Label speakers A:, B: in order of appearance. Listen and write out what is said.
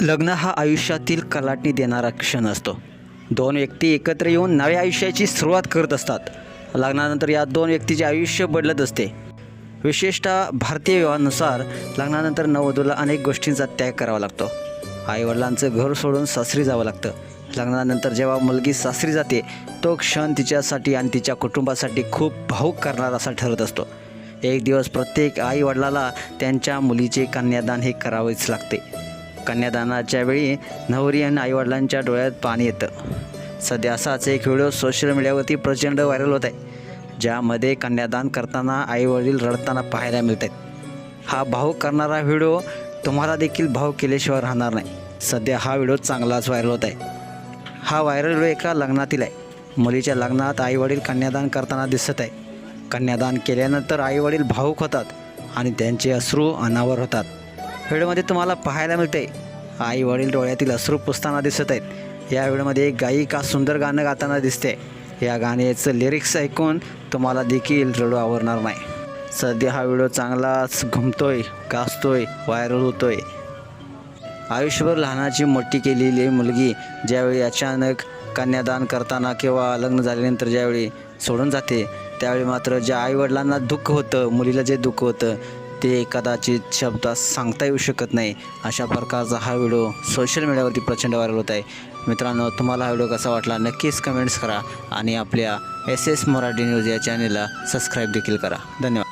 A: लग्न हा आयुष्यातील कलाटणी देणारा क्षण असतो. दोन व्यक्ती एकत्र येऊन नव्या आयुष्याची सुरुवात करत असतात. लग्नानंतर या दोन व्यक्तीचे आयुष्य बदलत असते. विशेषतः भारतीय विवाहानुसार लग्नानंतर नववधूला अनेक गोष्टींचा त्याग करावा लागतो. आईवडिलांचं घर सोडून सासरी जावं लागतं. लग्नानंतर जेव्हा मुलगी सासरी जाते तो क्षण तिच्यासाठी आणि तिच्या कुटुंबासाठी खूप भाऊक करणारा असा ठरत असतो. एक दिवस प्रत्येक आईवडिलाला त्यांच्या मुलीचे कन्यादान हे करावेच लागते. कन्यादानाच्या वेळी नवरी आणि आईवडिलांच्या डोळ्यात पाणी येतं. सध्या असाच एक व्हिडिओ सोशल मीडियावरती प्रचंड व्हायरल होत आहे ज्यामध्ये कन्यादान करताना आईवडील रडताना पाहायला मिळत आहेत हा भाऊ करणारा व्हिडिओ तुम्हाला देखील भाऊ केल्याशिवाय राहणार नाही. सध्या हा व्हिडिओ चांगलाच व्हायरल होत आहे. हा व्हायरल व्हिडिओ एका लग्नातील आहे. मुलीच्या लग्नात आईवडील कन्यादान करताना दिसत आहे. कन्यादान केल्यानंतर आईवडील भाऊक होतात आणि त्यांचे अश्रू अनावर होतात. व्हिडिओमध्ये तुम्हाला पाहायला मिळते. आई वडील डोळ्यातील अश्रू पुसताना दिसत आहेत. या व्हिडिओमध्ये एक गायिका सुंदर गाणं गाताना दिसते. या गाण्याचं लिरिक्स ऐकून तुम्हाला देखील रडू आवरणार नाही. सध्या हा व्हिडिओ चांगलाच घुमतोय गाजतोय व्हायरल होतोय. आयुष्यभर लहानाची मोठी केलेली मुलगी ज्यावेळी अचानक कन्यादान करताना किंवा लग्न झाल्यानंतर ज्यावेळी सोडून जाते त्यावेळी मात्र ज्या आईवडिलांना दुःख होतं मुलीला जे दुःख होतं ते कदाचित शब्दात सांगता येऊ शकत नाही. अशा प्रकारचा हा व्हिडिओ सोशल मीडियावरती प्रचंड व्हायरल होत आहे. मित्रांनो तुम्हाला हा व्हिडिओ कसा वाटला नक्कीच कमेंट्स करा आणि आपल्या एस एस मराठी न्यूज या चॅनेलला सबस्क्राईब देखील करा. धन्यवाद.